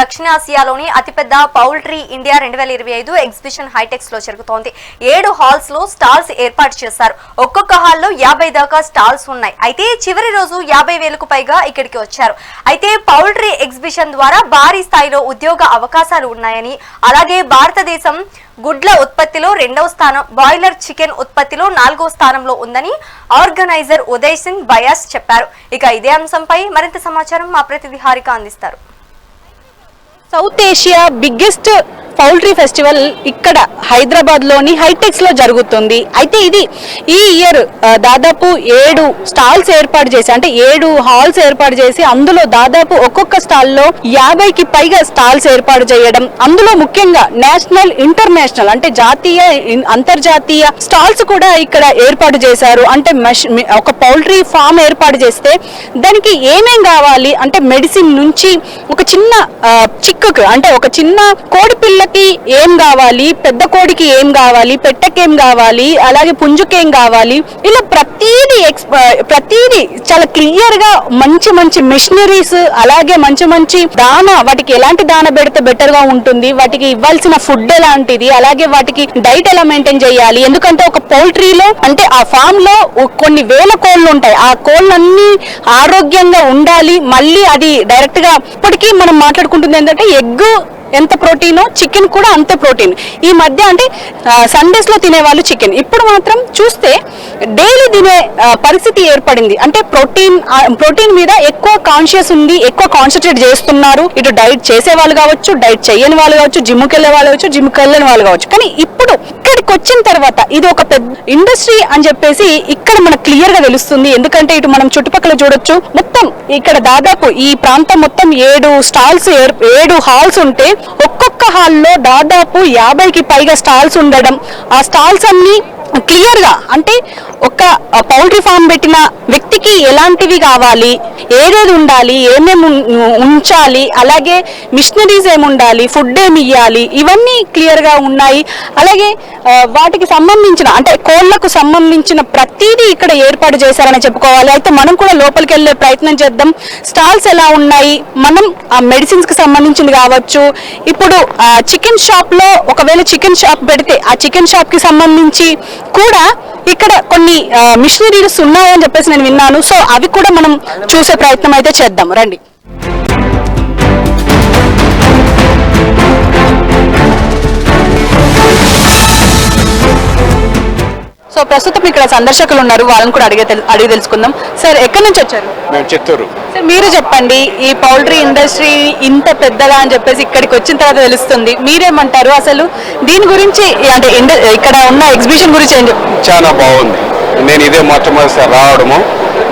దక్షిణాసియాలోని అతిపెద్ద poultry India రెండు వేల ఇరవై ఐదు ఎగ్జిబిషన్ హైటెక్స్లో జరుగుతోంది. ఏడు హాల్స్లో స్టాల్స్ ఏర్పాటు చేశారు. ఒక్కొక్క హాల్లో యాభై దాకా స్టాల్స్ ఉన్నాయి. అయితే చివరి రోజు యాభై వేలకు పైగా ఇక్కడికి వచ్చారు. అయితే పౌల్ట్రీ ఎగ్జిబిషన్ ద్వారా భారీ స్థాయిలో ఉద్యోగ అవకాశాలు ఉన్నాయని అలాగే భారతదేశం గుడ్ల ఉత్పత్తిలో రెండవ స్థానం బాయిలర్ చికెన్ ఉత్పత్తిలో నాలుగో స్థానంలో ఉందని ఆర్గనైజర్ ఉదయ్ సింగ్ బయాస్ చెప్పారు. ఇక ఇదే అంశంపై మరింత సమాచారం మా ప్రతినిధి హారిక అందిస్తారు. South Asia biggest poultry festival ఇక్కడ హైదరాబాద్లోని హైటెక్స్లో జరుగుతుంది. అయితే ఇది ఈ ఇయర్ దాదాపు ఏడు స్టాల్స్ ఏర్పాటు చేసి అంటే ఏడు హాల్స్ ఏర్పాటు చేసి అందులో దాదాపు ఒక్కొక్క స్టాల్లో యాభైకి పైగా స్టాల్స్ ఏర్పాటు చేయడం అందులో ముఖ్యంగా నేషనల్ ఇంటర్నేషనల్ అంటే జాతీయ ఇన్- అంతర్జాతీయ స్టాల్స్ కూడా ఇక్కడ ఏర్పాటు చేశారు. అంటే ఒక పౌల్ట్రీ ఫామ్ ఏర్పాటు చేస్తే దానికి ఏమేం కావాలి? అంటే మెడిసిన్ నుంచి ఒక చిన్న చిక్కుకు అంటే ఒక చిన్న కోడి పిల్లకి ఏం కావాలి పెద్ద కోడికి ఏం కావాలి పెట్టకేం ఏం కావాలి అలాగే పుంజుకేం ఏం కావాలి ఇలా ప్రతీది ఎక్స్ ప్రతీది చాలా క్లియర్గా మంచి మంచి మిషనరీస్ అలాగే మంచి మంచి దాన వాటికి ఎలాంటి దాన పెడితే బెటర్గా ఉంటుంది వాటికి ఇవ్వాల్సిన ఫుడ్ ఎలాంటిది అలాగే వాటికి డైట్ ఎలా మెయింటైన్ చేయాలి ఎందుకంటే ఒక పౌల్ట్రీలో అంటే ఆ ఫామ్లో కొన్ని వేల కోళ్ళు ఉంటాయి ఆ కోళ్ళన్నీ ఆరోగ్యంగా ఉండాలి మళ్ళీ అది డైరెక్ట్గా ఇప్పటికీ మనం మాట్లాడుకుంటుంది ఏంటంటే ఎగ్ ఎంత ప్రోటీనో? చికెన్ కూడా అంతే ప్రోటీన్. ఈ మధ్య అంటే సండేస్లో తినే వాళ్ళు చికెన్. ఇప్పుడు మాత్రం చూస్తే డైలీ తినే పరిస్థితి ఏర్పడింది. అంటే ప్రోటీన్ ప్రోటీన్ మీద ఎక్కువ కాన్షియస్ ఉంది ఎక్కువ కాన్సన్ట్రేట్ చేస్తున్నారు. ఇటు డైట్ చేసే వాళ్ళు కావచ్చు డైట్ చేయని వాళ్ళు కావచ్చు జిమ్కి వెళ్ళే వాళ్ళు కావచ్చు జిమ్కి వెళ్ళని వాళ్ళు కావచ్చు. కానీ ఇప్పుడు ఇక్కడికి వచ్చిన తర్వాత ఇది ఒక పెద్ద ఇండస్ట్రీ అని చెప్పేసి ఇక్కడ మనకు క్లియర్గా తెలుస్తుంది. ఎందుకంటే ఇటు మనం చుట్టుపక్కల చూడొచ్చు. మొత్తం ఇక్కడ దాదాపు ఈ ప్రాంతం మొత్తం ఏడు స్టాల్స్ ఏడు హాల్స్ ఉంటే ఒక్కొక్క హాల్లో దాదాపు యాభైకి పైగా స్టాల్స్ ఉండడం. ఆ స్టాల్స్ అన్నీ క్లియర్గా అంటే ఒక పౌల్ట్రీ ఫామ్ పెట్టిన వ్యక్తికి ఎలాంటివి కావాలి ఏదేది ఉండాలి ఏమేమి ఉంచాలి అలాగే మిషనరీస్ ఏమి ఉండాలి ఫుడ్ ఏమి ఇవ్వాలి ఇవన్నీ క్లియర్గా ఉన్నాయి. అలాగే వాటికి సంబంధించిన అంటే కోళ్ళకు సంబంధించిన ప్రతిదీ ఇక్కడ ఏర్పాటు చేశారని చెప్పుకోవాలి. అయితే మనం కూడా లోపలికి వెళ్ళే ప్రయత్నం చేద్దాం. స్టాల్స్ ఎలా ఉన్నాయి? మనం ఆ మెడిసిన్స్కి సంబంధించింది కావచ్చు. ఇప్పుడు చికెన్ షాప్లో ఒకవేళ చికెన్ షాప్ పెడితే ఆ చికెన్ షాప్కి సంబంధించి కూడా ఇక్కడ కొన్ని మిషనరీస్ ఉన్నాయని చెప్పేసి నేను విన్నాను. సో అవి కూడా మనం చూసే ప్రయత్నం అయితే చేద్దాం. రండి. సో ప్రస్తుతం ఇక్కడ సందర్శకులు ఉన్నారు వాళ్ళని కూడా అడిగే అడిగి తెలుసుకుందాం. సార్ ఎక్కడి నుంచి వచ్చారు? మేము చిత్తూరు. సార్ మీరు చెప్పండి ఈ పౌల్ట్రీ ఇండస్ట్రీ ఇంత పెద్దగా అని చెప్పేసి ఇక్కడికి వచ్చిన తర్వాత తెలుస్తుంది. మీరేమంటారు అసలు? దీని గురించి అంటే ఇక్కడ ఉన్న ఎగ్జిబిషన్ గురించి ఏం చాలా బాగుంది. నేను ఇదే మొట్టమొదటిసారి రావడము.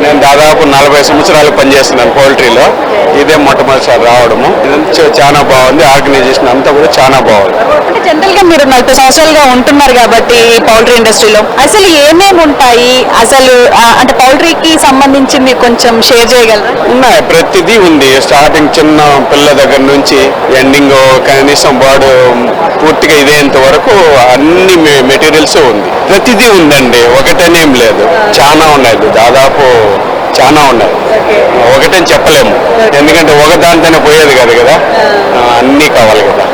నేను దాదాపు నలభై సంవత్సరాలు పనిచేస్తున్నాను పౌల్ట్రీలో. ఇదే మొట్టమొదటిసారి రావడము. చాలా బాగుంది. ఆర్గనైజేషన్ అంతా కూడా చాలా బాగుంది. అంటే జనరల్గా మీరు నలభై సంవత్సరాలుగా ఉంటున్నారు కాబట్టి ఈ పౌల్ట్రీ ఇండస్ట్రీలో. అసలు ఏమేమి ఉంటాయి? అసలు అంటే పౌల్ట్రీకి సంబంధించింది కొంచెం షేర్ చేయగలరా? ఉన్నాయి. ప్రతిదీ ఉంది. స్టార్టింగ్ చిన్న పిల్ల దగ్గర నుంచి ఎండింగ్ కనీసం వాడు పూర్తిగా ఇదేంత వరకు అన్ని మెటీరియల్స్ ఉంది. ప్రతిదీ ఉందండి. ఒకటనేం లేదు. చాలా ఉన్నాయి. దాదాపు చాలా ఉన్నాయి. ఒకటని చెప్పలేము. ఎందుకంటే ఒక దాంతోనే పోయేది కాదు కదా. అన్నీ కావాలి కదా.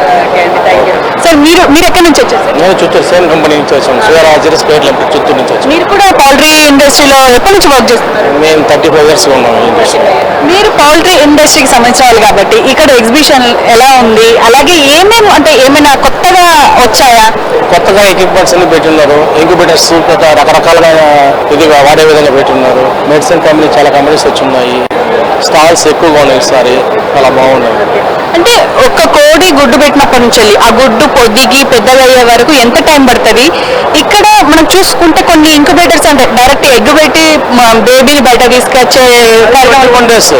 సార్ మీరు మీరు నుంచి వచ్చారు సార్? నేను చిత్తూరు సేమ్ కంపెనీ నుంచి వచ్చాను సూర్యరాజు స్పేట్ లిమిటెడ్ చిత్తూరు నుంచి వచ్చాను మీరు కూడా పౌల్ట్రీ ఇండస్ట్రీలో ఎప్పటి నుంచి వర్క్ చేస్తున్నారు? మేము థర్టీ ఫైవ్ ఇయర్స్ ఉన్నాం ఇండస్ట్రీలో మీరు పౌల్ట్రీ ఇండస్ట్రీకి సంబంధించిన కాబట్టి ఇక్కడ ఎగ్జిబిషన్ ఎలా ఉంది? అలాగే ఏమేమి అంటే ఏమైనా కొత్తగా వచ్చాయా? కొత్తగా ఎక్విప్మెంట్స్ అన్ని పెట్టున్నారు. ఇంక్యుబేటర్స్ కొత్త రకరకాలుగా ఇది వాడే విధంగా పెట్టున్నారు. మెడిసిన్ కంపెనీ చాలా కంపెనీస్ వచ్చి ఉన్నాయి స్టాల్స్ ఎక్కువగా ఉన్నాయి ఈసారి చాలా బాగున్నాయి. అంటే ఒక కోడి గుడ్డు పెట్టినప్పటి నుంచి ఆ గుడ్డు పొద్దుగి పెద్దగా అయ్యే వరకు ఎంత టైం పడుతుంది? ఇక్కడ మనం చూసుకుంటే కొన్ని ఇంక్యుబేటర్స్ అంటే డైరెక్ట్ ఎగ్ పెట్టి బేబీని బయట తీసుకొచ్చే డేస్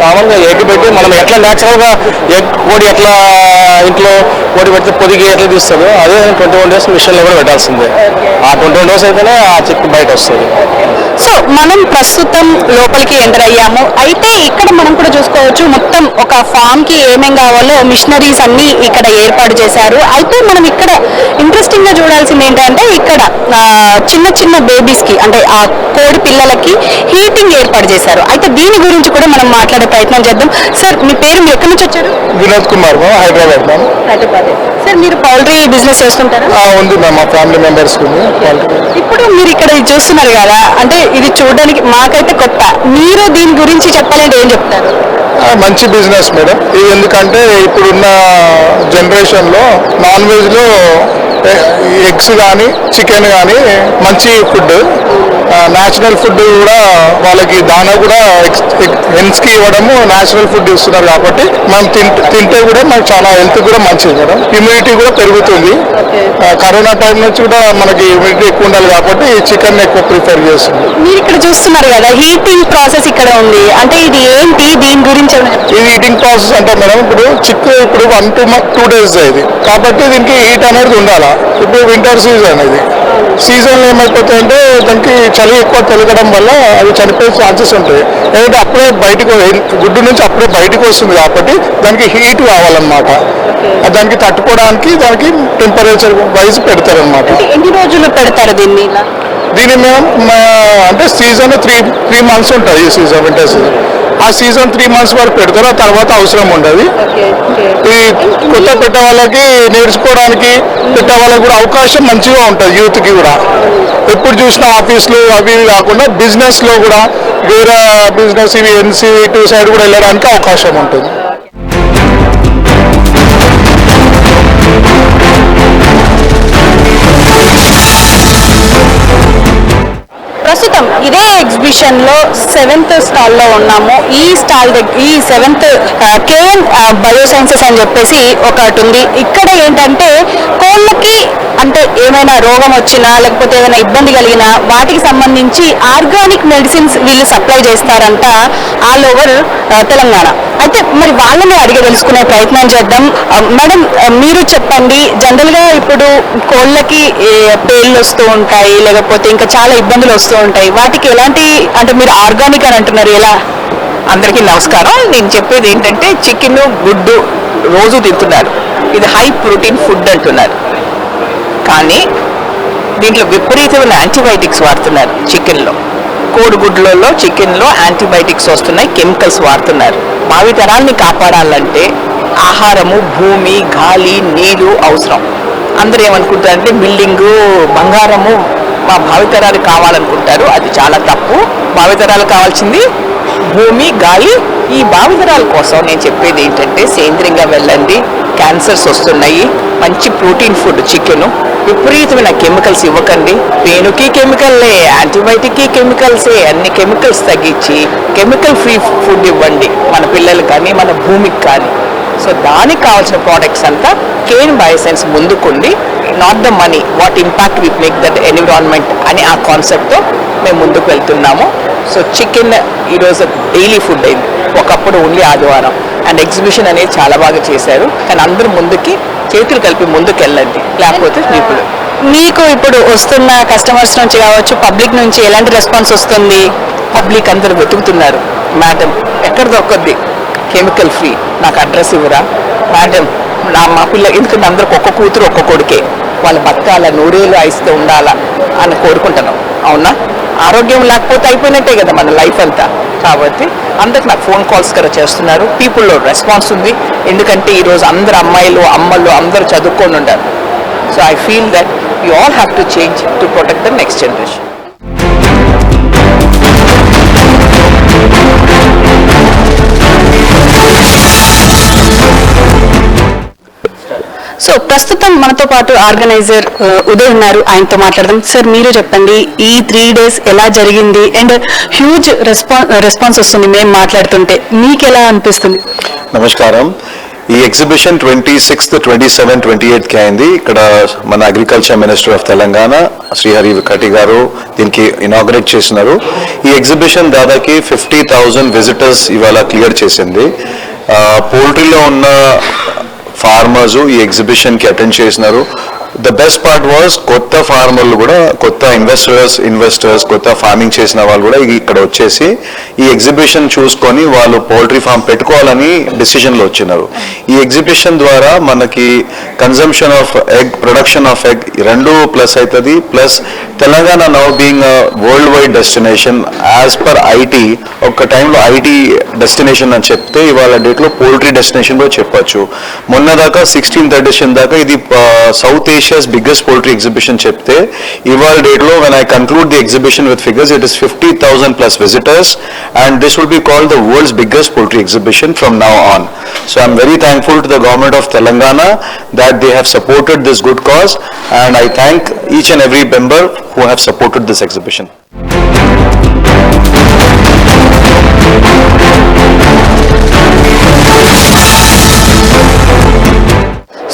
కామన్గా ఎగ్ పెట్టి మనం ఎట్లా న్యాచురల్గా ఎగ్ కోడి ఎట్లా ఇంట్లో కోడి పెడితే పొదిగి ఎట్లా తీస్తుందో అదే ట్వంటీ వన్ డేస్ మిషన్లో కూడా పెట్టాల్సిందే. ఆ ట్వంటీ వన్ డేస్ అయితేనే ఆ చిక్కు బయట వస్తుంది. సో మనం ప్రస్తుతం లోపలికి ఎంటర్ అయ్యాము. అయితే ఇక్కడ మనం కూడా చూసుకోవచ్చు మొత్తం ఒక ఫామ్కి ఏమేం కావాలో మిషనరీస్ అన్ని ఇక్కడ ఏర్పాటు చేశారు. అయితే మనం ఇక్కడ ఇంట్రెస్టింగ్గా చూడాల్సింది ఏంటంటే ఇక్కడ చిన్న చిన్న బేబీస్కి అంటే ఆ కోడి పిల్లలకి హీటింగ్ ఏర్పాటు చేశారు. అయితే దీని గురించి కూడా మనం మాట్లాడే ప్రయత్నం చేద్దాం. సార్ మీ పేరు మీరు ఎక్కడి నుంచి వచ్చారు? Vinod Kumar ma'am Hyderabad ma'am. Hyderabad. Sir మీరు పౌల్ట్రీ బిజినెస్ చేస్తుంటారా? ఆ, ఉంది మ్యామ్ మా ఫ్యామిలీ మెంబర్స్ ఉంది ఇప్పుడు మీరు ఇక్కడ ఇది చూస్తున్నారు కదా అంటే ఇది చూడడానికి మాకైతే కొత్త మీరు దీని గురించి చెప్పాలంటే ఏం చెప్తారు? ఆ, మంచి బిజినెస్ మేడం. ఇది ఎందుకంటే ఇప్పుడున్న జనరేషన్లో నాన్ వెజ్లో ఎగ్స్ కానీ చికెన్ కానీ మంచి ఫుడ్. న్యాచురల్ ఫుడ్ కూడా వాళ్ళకి దానా కూడా హెల్త్కి ఇవ్వడము న్యాచురల్ ఫుడ్ ఇస్తున్నారు కాబట్టి మనం తింటే తింటే కూడా మనకు చాలా హెల్త్ కూడా మంచిది మేడం. ఇమ్యూనిటీ కూడా పెరుగుతుంది. కరోనా టైం నుంచి కూడా మనకి ఇమ్యూనిటీ ఎక్కువ ఉండాలి కాబట్టి చికెన్ ఎక్కువ ప్రిఫర్ చేస్తుంది మీరు ఇక్కడ చూస్తున్నారు కదా హీటింగ్ ప్రాసెస్ ఇక్కడ ఉంది. అంటే ఇది ఏంటి? దీని గురించి? ఇది హీటింగ్ ప్రాసెస్ అంటే మేడం ఇప్పుడు చిక్కు ఇప్పుడు one two month two days ఇది. కాబట్టి దీనికి హీట్ అనేది ఉండాలా? ఇప్పుడు వింటర్ సీజన్ ఇది. సీజన్ ఏమైపోతాయంటే దానికి చలి ఎక్కువ తొలగడం వల్ల అది చనిపోయే ఛాన్సెస్ ఉంటాయి. ఎందుకంటే అప్పుడే బయటకు గుడ్డు నుంచి అప్పుడే బయటకు వస్తుంది కాబట్టి దానికి హీట్ కావాలన్నమాట. దానికి తట్టుకోవడానికి దానికి టెంపరేచర్ వైజ్ పెడతారనమాట ఎన్ని రోజులు పెడతారు దీన్ని ఇలా? దీని మేము అంటే సీజన్ త్రీ త్రీ మంత్స్ ఉంటుంది ఈ సీజన్ వింటర్ సీజన్. ఆ సీజన్ త్రీ మంత్స్ వరకు పెడతారు ఆ తర్వాత అవసరం ఉండదు. ఈ కొత్త పెట్టే వాళ్ళకి నేర్చుకోవడానికి పెట్టే వాళ్ళకి కూడా అవకాశం మంచిగా ఉంటుంది యూత్కి కూడా. ఎప్పుడు చూసినా ఆఫీస్లు అవి కాకుండా బిజినెస్లో కూడా వేరే బిజినెస్ ఇవి ఎన్సీ టూ సైడ్ కూడా వెళ్ళడానికి అవకాశం ఉంటుంది. ప్రస్తుతం ఇదే ఎగ్జిబిషన్లో సెవెంత్ స్టాల్లో ఉన్నాము. ఈ స్టాల్ దగ్గర ఈ సెవెంత్ కేఎన్ బయోసైన్సెస్ అని చెప్పేసి ఒకటి ఉంది. ఇక్కడ ఏంటంటే కోళ్ళకి అంటే ఏమైనా రోగం వచ్చినా లేకపోతే ఏదైనా ఇబ్బంది కలిగినా వాటికి సంబంధించి ఆర్గానిక్ మెడిసిన్స్ వీళ్ళు సప్లై చేస్తారంట ఆల్ ఓవర్ తెలంగాణ. అయితే మరి వాళ్ళని అడిగి తెలుసుకునే ప్రయత్నం చేద్దాం. మేడం మీరు చెప్పండి. జనరల్గా ఇప్పుడు కోళ్ళకి పేర్లు వస్తూ ఉంటాయి లేకపోతే ఇంకా చాలా ఇబ్బందులు వస్తూ ఉంటాయి. వాటికి ఎలాంటి అంటే మీరు ఆర్గానిక్ అని అంటున్నారు ఎలా? అందరికీ నమస్కారం. నేను చెప్పేది ఏంటంటే చికెన్ గుడ్డు రోజు తింటున్నారు. ఇది హై ప్రోటీన్ ఫుడ్ అంటున్నారు. కానీ దీంట్లో విపరీతమైన యాంటీబయాటిక్స్ వాడుతున్నారు చికెన్లో. కోడిగుడ్లలో చికెన్లో యాంటీబయాటిక్స్ వస్తున్నాయి కెమికల్స్ వాడుతున్నారు. భావితరాల్ని కాపాడాలంటే ఆహారము భూమి గాలి నీరు అవసరం. అందరూ ఏమనుకుంటారంటే బిల్డింగు బంగారము మా భావితరాలు కావాలనుకుంటారు. అది చాలా తప్పు. భావితరాలు కావాల్సింది భూమి గాలి. ఈ భావితరాల కోసం నేను చెప్పేది ఏంటంటే సేంద్రియంగా వెళ్ళండి. క్యాన్సర్స్ వస్తున్నాయి. మంచి ప్రోటీన్ ఫుడ్ చికెను. విపరీతమైన కెమికల్స్ ఇవ్వకండి. పెయిన్కి కెమికల్లే యాంటీబయాటిక్కి కెమికల్సే అన్ని కెమికల్స్ తగ్గించి కెమికల్ ఫ్రీ ఫుడ్ ఇవ్వండి. మన పిల్లలకు కానీ మన భూమికి కానీ. సో దానికి కావాల్సిన ప్రోడక్ట్స్ అంతా Kane bioscience ముందుకుండి not the money what impact with make that environment అని ఆ కాన్సెప్ట్తో మేము ముందుకు వెళ్తున్నాము. సో చికెన్ ఈరోజు డైలీ ఫుడ్ అయింది. ఒకప్పుడు ఓన్లీ ఆదివారం. అండ్ ఎగ్జిబిషన్ అనేది చాలా బాగా చేశారు. కానీ అందరూ ముందుకి చేతులు కలిపి ముందుకు వెళ్ళండి లేకపోతే ఇప్పుడు మీకు ఇప్పుడు వస్తున్న కస్టమర్స్ నుంచి కావచ్చు పబ్లిక్ నుంచి ఎలాంటి రెస్పాన్స్ వస్తుంది? పబ్లిక్ అందరూ వెతుకుతున్నారు. మేడం ఎక్కడ దొరకద్ది? కెమికల్ ఫ్రీ నాకు అడ్రస్ ఇవ్వరా? మేడం నా మా పిల్ల ఎందుకంటే అందరికి ఒక్క కూతురు ఒక్క కొడుకే. వాళ్ళు బతకాల? నూరేళ్ళు ఆయిస్తూ ఉండాలా? అని కోరుకుంటున్నాం. అవునా? ఆరోగ్యం లేకపోతే అయిపోయినట్టే కదా మన లైఫ్ అంతా. కాబట్టి అందరికి నాకు ఫోన్ కాల్స్ కూడా చేస్తున్నారు. పీపుల్లో రెస్పాన్స్ ఉంది. ఎందుకంటే ఈరోజు అందరు అమ్మాయిలు అమ్మలు అందరూ చదువుకొని ఉండారు so I feel that you all have to change to protect the next generation so ప్రస్తుతం మనతో పాటు ఆర్గనైజర్ ఉదయ్ ఉన్నారు. ఆయనతో మాట్లాడదాం. సార్ మీరు చెప్పండి ఈ త్రీ డేస్ ఎలా జరిగింది? అండ్ హ్యూజ్ రెస్పాన్స్ రెస్పాన్స్ వస్తుంది మేము మాట్లాడుతుంటే. మీకు ఎలా అనిపిస్తుంది? నమస్కారం. ఈ exhibition twenty sixth twenty seven twenty ఎయిత్కి అయింది. ఇక్కడ మన agriculture minister of Telangana Srihari వికటి గారు దీనికి ఇనాగ్రేట్ చేసినారు. ఈ ఎగ్జిబిషన్ దాదాపు ఫిఫ్టీ థౌజండ్ విజిటర్స్ ఇవాళ క్లియర్ చేసింది. పోల్ట్రీలో ఉన్న ఫార్మర్స్ ఈ ఎగ్జిబిషన్కి అటెండ్ చేసినారు. ద బెస్ట్ పార్ట్ వాజ్ కొత్త ఫార్మర్లు కూడా కొత్త ఇన్వెస్టర్స్ ఇన్వెస్టర్స్ కొత్త ఫార్మింగ్ చేసిన వాళ్ళు కూడా ఇక్కడ వచ్చేసి ఈ ఎగ్జిబిషన్ చూసుకొని వాళ్ళు పౌల్ట్రీ ఫామ్ పెట్టుకోవాలని డిసిషన్లో వచ్చినారు. ఈ ఎగ్జిబిషన్ ద్వారా మనకి consumption of egg production of egg రెండు ప్లస్ అవుతుంది plus Telangana now being world wide destination as per IT ఒక టైంలో ఐటీ డెస్టినేషన్ అని చెప్తే ఇవాళ డేట్లో పోల్ట్రీ డెస్టినేషన్ కూడా చెప్పచ్చు. మొన్న దాకా సిక్స్టీన్త్ ఎడిషన్ దాకా ఇది South Asia's biggest poultry exhibition చెప్తే ఇవాళ డేట్లో when I conclude the exhibition with figures it is fifty thousand plus visitors and this will be called the world's biggest poultry exhibition from now on so I'm very thankful to the government of Telangana that they have supported this good cause and I thank each and every member who have supported this exhibition.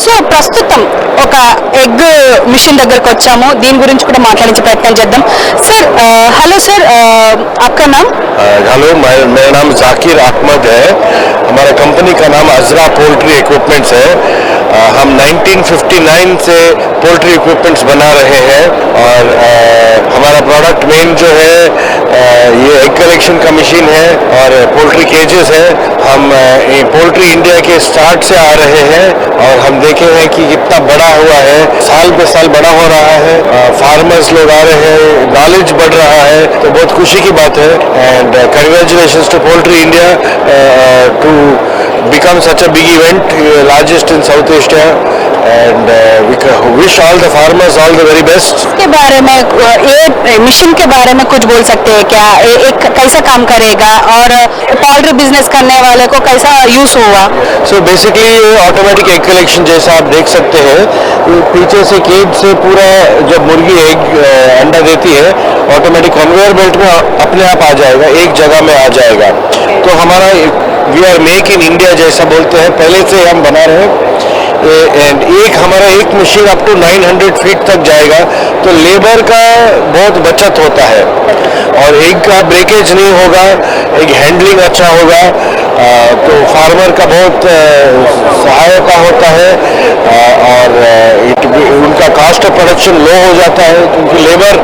So ప్రస్తుతం ఒక egg machine దగ్గరకు వచ్చాము దీని గురించి కూడా మాట్లాడించే ప్రయత్నం చేద్దాం sir hello sir आपका नाम हेलो मैं मेरा नाम जाकिर अहमद है हमारा कंपनी का नाम अजरा पोल्ट्री इक्विपमेंट्स है अ, हम 1959 से पोल्ट्री इक्विपमेंट्स बना रहे हैं और अ, हमारा प्रोडक्ट मेन जो है अ, ये एग कलेक्शन का मशीन है और पोल्ट्री केजेस है। हम पोल्ट्री इंडिया के स्टार्ट से आ रहे हैं और हम देखे हैं कि कितना बड़ा हुआ है। साल पे साल बड़ा हो रहा है। फार्मर्स लोग आ रहे हैं नॉलेज बढ़ रहा है। तो बहुत खुशी की बात है। And congratulation to poultry India to become such big event, uh, largest in South Asia, and uh, we wish all the farmers all the very best. के बारे में ये मिशन के बारे में कुछ बोल सकते हैं क्या? ये एक कैसा काम करेगा? और पॉल्ट्री बिज़नेस करने वाले को कैसा यूज़ होगा So basically automatic egg collection जैसा आप देख सकते हैं। पीछे से केज से पूरा जब मुर्गी एग अंडा देती है ऑटोमेटिक कन्वेयर बेल्ट में अपने आप आ जाएगा एक जगह में आ जाएगा। तो हमारा we are make in India जैसा बोलते हैं। पहले से हम बना रहे हैं। एंड एक हमारा एक मशीन अप टू 900 फीट तक जाएगा तो लेबर का बहुत बचत होता है। और एक का ब्रेकेज नहीं होगा, एक हैंडलिंग अच्छा होगा तो फार्मर का बहुत सहायता होता है। और एक उनका कास्ट ऑफ़ प्रोडक्शन लो हो जाता है क्योंकि लेबर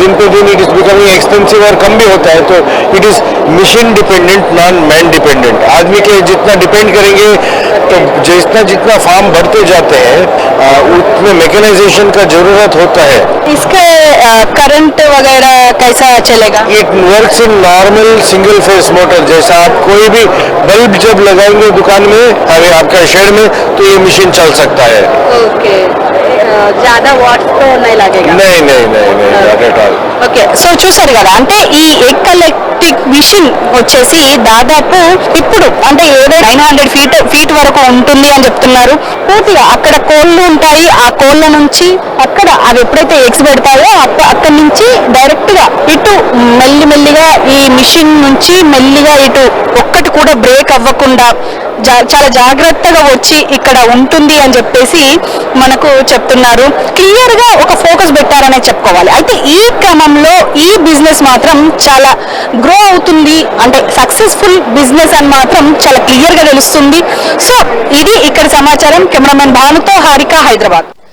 दिन पे दिन इट इज़ बिकमिंग एक्सपेंसिव और कम भी होता है तो it is machine dependent non man dependent आदमी के जितना डिपेंड करेंगे तो जितना जितना फार्म बढ़ते जाते हैं उतने मैकेनाइजेशन का ज़रूरत होता है। इसके करंट वगैरह कैसा चलेगा? It works in normal single phase motor जैसा आप कोई भी बल्ब जब लगाएँगे दुकान में अरे आपका शेड में तो ये मशीन चल सकता है। ओके ज्यादा वाट्स तो नहीं लगेगा नहीं नहीं नहीं नहीं not at all. Okay so చూసారు కదా అంటే ఈ ఎగ్ కలెక్టింగ్ మిషన్ వచ్చేసి దాదాపు ఇప్పుడు అంటే ఏదో నైన్ హండ్రెడ్ ఫీట్ ఫీట్ వరకు ఉంటుంది అని చెప్తున్నారు పూర్తిగా అక్కడ కోళ్ళు ఉంటాయి ఆ కోళ్ళ నుంచి అక్కడ అవి ఎప్పుడైతే ఎగ్స్ పెడతాయో అక్క- అక్కడి నుంచి డైరెక్ట్ గా ఇటు మెల్లి మెల్లిగా ఈ మిషన్ నుంచి మెల్లిగా ఇటు ఒక్కటి కూడా బ్రేక్ అవ్వకుండా జా- చాలా జాగ్రత్తగా వచ్చి ఇక్కడ ఉంటుంది అని చెప్పేసి మనకు చెప్తున్నారు. క్లియర్గా ఒక ఫోకస్ పెట్టారనే చెప్పుకోవాలి. అయితే ఈ క్రమంలో ఈ బిజినెస్ మాత్రం చాలా గ్రో అవుతుంది. అంటే సక్సెస్ఫుల్ బిజినెస్ అని మాత్రం చాలా క్లియర్గా తెలుస్తుంది. సో ఇది ఇక్కడ సమాచారం. కెమెరామెన్ భానుతో హారిక హైదరాబాద్.